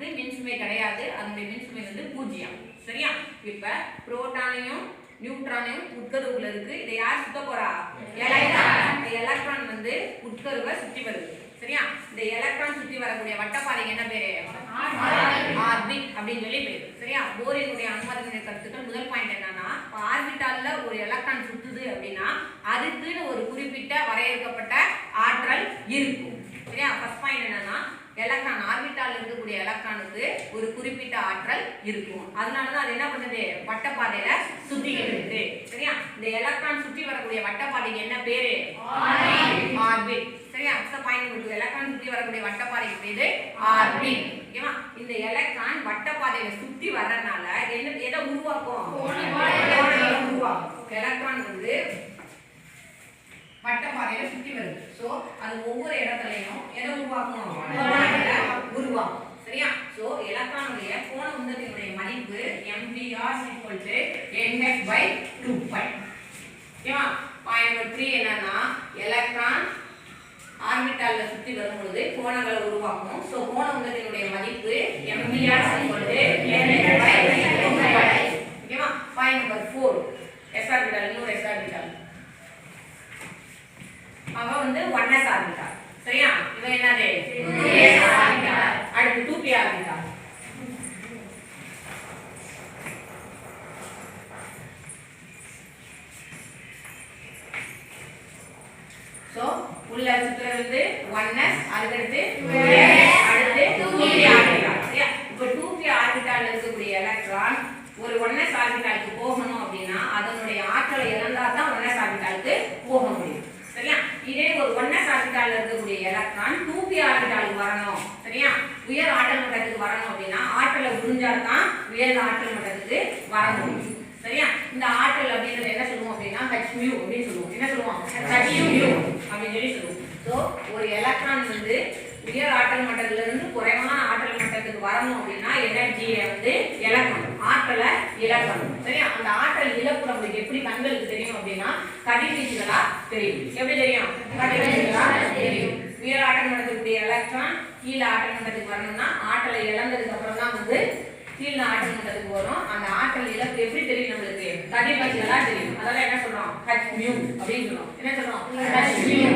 வந்து மின்சுமை கிடையாது. அதனுடைய மின்சுமை வந்து பூஜ்ஜியம். சரியா? இப்ப புரோட்டானையும் நியூட்ரானையும் உட்கருவுல இருக்கு. இதை யார் சுத்த போறா? எலக்ட்ரான். எலக்ட்ரான் வந்து உட்கருவை சுற்றி வருது. சரியா? இந்த எலக்ட்ரான் சுற்றி வரக்கூடிய வட்டப்பாதைக்கு என்ன பேரு? ஆர்பிட் அப்படின்னு சொல்லி பேரு. சரியா? போரினுடைய அனுமதிக்கிற கருத்துக்கள் முதல் பாயிண்ட் என்னன்னா ஆர்பிட்டால்ல ஒரு எலக்ட்ரான் சுத்துது அப்படின்னா அதுக்குன்னு ஒரு குறிப்பிட்ட வரையறுக்கப்பட்ட ஆற்றல் இருக்கும் சரியா ஃபர்ஸ்ட் பாயிண்ட் என்னன்னா எலக்ட்ரான் ஆர்பிட்டால் இருக்கக்கூடிய எலக்ட்ரானுக்கு ஒரு குறிப்பிட்ட ஆற்றல் இருக்கும். அதனால தான் அது என்ன பண்ணுது? வட்டப்பாதையில இருக்கு சரியா? இந்த எலக்ட்ரான் சுற்றி வரக்கூடிய வட்டப்பாதைக்கு என்ன பேரு? ஆர்பிட் சரியா? பாயிண்ட் கொடுத்து எலக்ட்ரான் சுற்றி வரக்கூடிய வட்டப்பாதைக்கு பேரு ஆர்பிட் ஓகேவா? இந்த எலக்ட்ரான் வட்டப்பாதையில சுத்தி வர்றதுனால என்ன எதை உருவாக்கும்? உருவாக்கும். எலக்ட்ரான் வந்து வட்டப்பாதையில சுத்தி வருது. சோ அது ஒவ்வொரு இடத்துலயும் எதை உருவாக்கும்? கோணங்களை உருவாக்கும். Mvr equal to nh by 2 pi ஓகேவா பாயிண்ட் நம்பர் 3 என்னன்னா எலக்ட்ரான் ஆர்பிட்டால்ல சுத்தி வரும்பொழுது கோணங்களை உருவாக்கும். சோ கோண உந்தத்தினுடைய மதிப்பு. Mvr equal to nh by 2 pi ஓகேவா பாயிண்ட் நம்பர் 4 s ஆர்பிட்டால் இன்னொரு s ஆர்பிட்டால் அவ வந்து 1s ஆர்பிட்டால் சோ உள்ள சுத்துறது வந்து 1s அதுக்கடுத்து 2s அடுத்து 2p ஆர்பிட்டால் சரியா? இப்போ 2p ஆர்பிட்டால்ல இருக்கக்கூடிய எலக்ட்ரான் ஒரு 1s ஆர்பிட்டாலுக்கு போகணும் அப்படின்னா அதனுடைய ஆற்றலை இழந்தா தான் 1s ஆர்பிட்டாலுக்கு போக முடியும். சரியா? இதே ஒரு 1s ஆர்பிட்டால்ல இருக்கக்கூடிய எலக்ட்ரான் 2p ஆர்பிட்டாலுக்கு வரணும். சரியா? உயர் ஆற்றல் மட்டத்துக்கு வரணும் அப்படின்னா ஆற்றலை உறிஞ்சா தான் உயர் ஆற்றல் மட்டத்துக்கு வர முடியும். சரியா? இந்த ஆற்றல் அப்படின்றது என்ன சொல்லுவோம்? மியூ அப்படின்னு சொல்லுவோம் என்ன சொல்லுவோம் h அப்படின்னு சொல்லி சொல்லுவோம் ஸோ ஒரு எலக்ட்ரான் வந்து உயர் ஆற்றல் மட்டத்துல இருந்து குறைவான ஆற்றல் மட்டத்துக்கு வரணும் அப்படின்னா எனர்ஜியை வந்து இழக்கணும் ஆற்றலை இழக்கணும் சரியா அந்த ஆற்றல் இழப்பு நம்மளுக்கு எப்படி கண்களுக்கு தெரியும் அப்படின்னா கதிர்வீச்சுகளா தெரியும் எப்படி தெரியும் கதிர்வீச்சுகளா தெரியும் உயர் ஆற்றல் மட்டத்துக்குரிய எலக்ட்ரான் கீழே ஆற்றல் மட்டத்துக்கு வரணும்னா ஆற்றலை இழந்ததுக்கு அப்புறம் தான் வந்து கீழே ஆற்றல் மட்டத்துக்கு வரும் அந்த ஆற்றல் இழப்பு எப்படி தெரியும் நம்மளுக்கு கதிர்வீச்சுகளா தெரியும். அதெல்லாம் என்ன சொல்றோம்? ஹச் மியூ அப்படின்னு சொல்றோம். என்ன சொல்றோம்? H mu